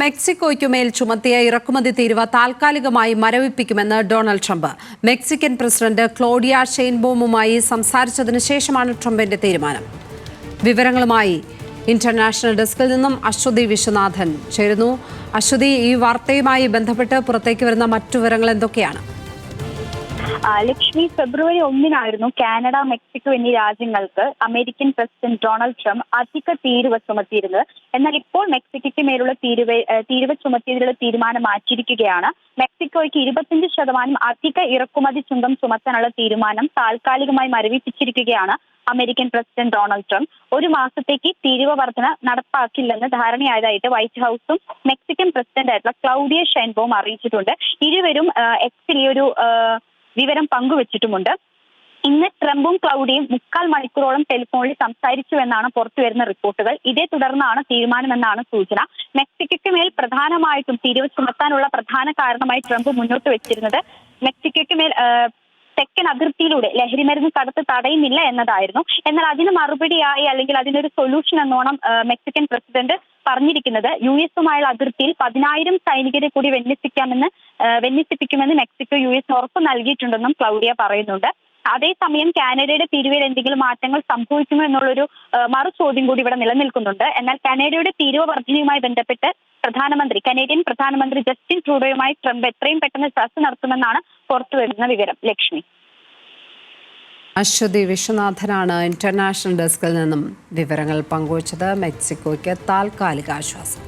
മെക്സിക്കോയ്ക്കുമേൽ ചുമത്തിയ ഇറക്കുമതി തീരുവ താൽക്കാലികമായി മരവിപ്പിക്കുമെന്ന് Donald Trump. Mexican president Claudia ഷെയ്ൻബോമുമായി സംസാരിച്ചതിനു ശേഷമാണ് ട്രംപിന്റെ തീരുമാനം. വിവരങ്ങളുമായി ഇന്റർനാഷണൽ ഡെസ്കിൽ നിന്നും അശ്വതി വിശ്വനാഥൻ ചേരുന്നു. അശ്വതി ഈ വാർത്തയുമായി ബന്ധപ്പെട്ട് പുറത്തേക്ക് വരുന്ന മറ്റു വിവരങ്ങൾ എന്തൊക്കെയാണ്? ലക്ഷ്മി ഫെബ്രുവരി ഒന്നിനായിരുന്നു കാനഡ മെക്സിക്കോ എന്നീ രാജ്യങ്ങൾക്ക് അമേരിക്കൻ പ്രസിഡന്റ് ഡൊണാൾഡ് ട്രംപ് അധിക തീരുവ ചുമത്തിയിരുന്നത്. എന്നാൽ ഇപ്പോൾ മെക്സിക്കോയ്ക്ക് മേലുള്ള തീരുവ തീരുവ ചുമത്തിയതിലുള്ള തീരുമാനം മാറ്റിയിരിക്കുകയാണ്. മെക്സിക്കോയ്ക്ക് ഇരുപത്തിയഞ്ച് ശതമാനം അധിക ഇറക്കുമതി ചുങ്കം ചുമത്താനുള്ള തീരുമാനം താൽക്കാലികമായി മരവിപ്പിച്ചിരിക്കുകയാണ് അമേരിക്കൻ പ്രസിഡന്റ് ഡൊണാൾഡ് ട്രംപ്. ഒരു മാസത്തേക്ക് തീരുവ വർധന നടപ്പാക്കില്ലെന്ന് ധാരണയായതായിട്ട് വൈറ്റ് ഹൌസും മെക്സിക്കൻ പ്രസിഡന്റായിട്ടുള്ള ക്ലൗഡിയ ഷൈൻബോം അറിയിച്ചിട്ടുണ്ട്. ഇരുവരും എക്സിൽ ഒരു വിവരം പങ്കുവച്ചിട്ടുമുണ്ട്. ഇന്ന് ട്രംപും ക്ലൗഡിയും മുക്കാൽ മണിക്കൂറോളം ടെലിഫോണിൽ സംസാരിച്ചു എന്നാണ് പുറത്തു വരുന്ന റിപ്പോർട്ടുകൾ. ഇതേ തുടർന്നാണ് തീരുമാനമെന്നാണ് സൂചന. മെക്സിക്കോയ്ക്ക് മേൽ പ്രധാനമായിട്ടും തിരിവ് ചുമത്താനുള്ള പ്രധാന കാരണമായി ട്രംപ് മുന്നോട്ട് വെച്ചിരുന്നത് മെക്സിക്കോയ്ക്ക് മേൽ തെക്കൻ അതിർത്തിയിലൂടെ ലഹരിമരുന്ന് കടത്ത് തടയുന്നില്ല എന്നതായിരുന്നു. എന്നാൽ അതിന് മറുപടിയായി അല്ലെങ്കിൽ അതിനൊരു സൊല്യൂഷൻ എന്നോണം മെക്സിക്കൻ പ്രസിഡന്റ് പറഞ്ഞിരിക്കുന്നത് യു എസുമായുള്ള അതിർത്തിയിൽ പതിനായിരം സൈനികരെ കൂടി വിന്യസിക്കാമെന്ന് വിന്യസിപ്പിക്കുമെന്ന് മെക്സിക്കോ യു എസിന് ഉറപ്പ് നൽകിയിട്ടുണ്ടെന്നും ക്ലൗഡിയ പറയുന്നുണ്ട്. അതേസമയം കാനഡയുടെ തീരുവയിൽ എന്തെങ്കിലും മാറ്റങ്ങൾ സംഭവിക്കുമോ എന്നുള്ളൊരു മറു ചോദ്യം കൂടി ഇവിടെ നിലനിൽക്കുന്നുണ്ട്. എന്നാൽ കാനഡയുടെ തീരുവ വർധനയുമായി ബന്ധപ്പെട്ട് പ്രധാനമന്ത്രി കനേഡിയൻ പ്രധാനമന്ത്രി ജസ്റ്റിൻ ട്രൂഡോയുമായി ട്രംപ് എത്രയും പെട്ടെന്ന് ചർച്ച നടത്തുമെന്നാണ് പുറത്തുവരുന്ന വിവരം. ലക്ഷ്മി. അശ്വതി വിശ്വനാഥനാണ് ഇന്റർനാഷണൽ ഡെസ്കിൽ നിന്നും വിവരങ്ങൾ പങ്കുവച്ചത് മെക്സിക്കോയ്ക്ക് താൽക്കാലിക ആശ്വാസം.